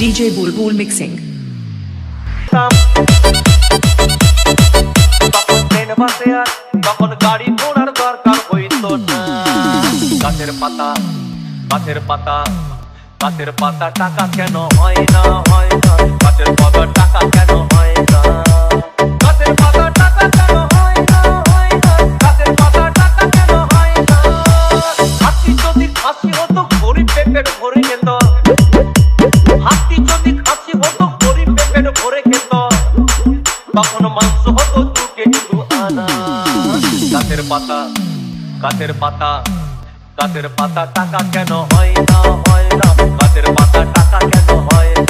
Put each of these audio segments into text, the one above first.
DJ Bulbul Mixing. তখন train বাসে আর গাড়ি ঘোড়ার দরকার হইতো না গাছের পাতা গাছের পাতা গাছের পাতা টাকা কেন হয় না হয় না গাছের পাতা টাকা কেন হয় না গাছের পাতা গাছের পাতা টাকা কেন হয় না হয় না? গাছের পাতা টাকা কেন হয় না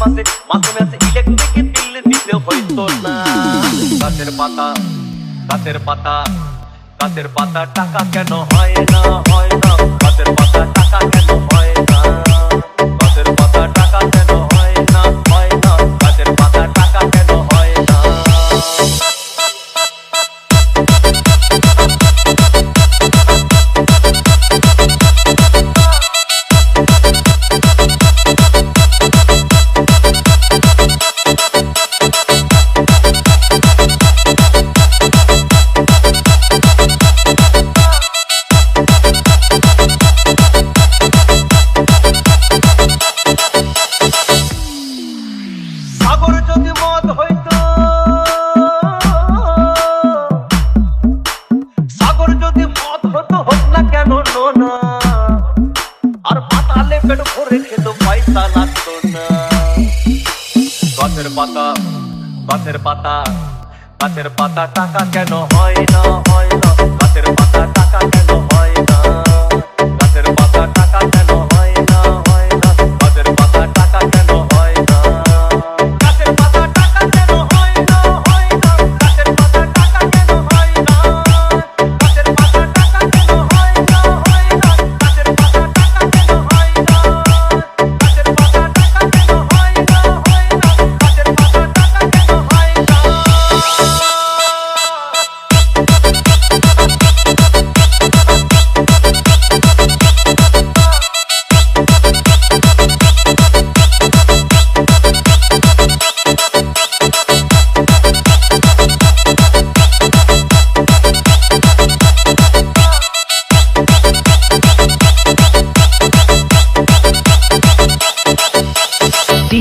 মাসে মাসে মাসে ইলেকট্রিক বিল দিতে হইতো না। গাছের পাতা গাছের পাতা গাছের পাতা টাকা কেন হয় না হয় না। গাছের পাতা টাকা কেন হয় না? যদি মদ হতো হোক না কেন নোনা আর পাতালে পেট ভরে খেত পয়সা লাগতো না। গাছের পাতা গাছের পাতা গাছের পাতা টাকা কেন হয় না হয় না। গাছের পাতা টাকা কেন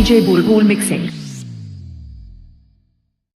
बुलबुल मिक्सिंग।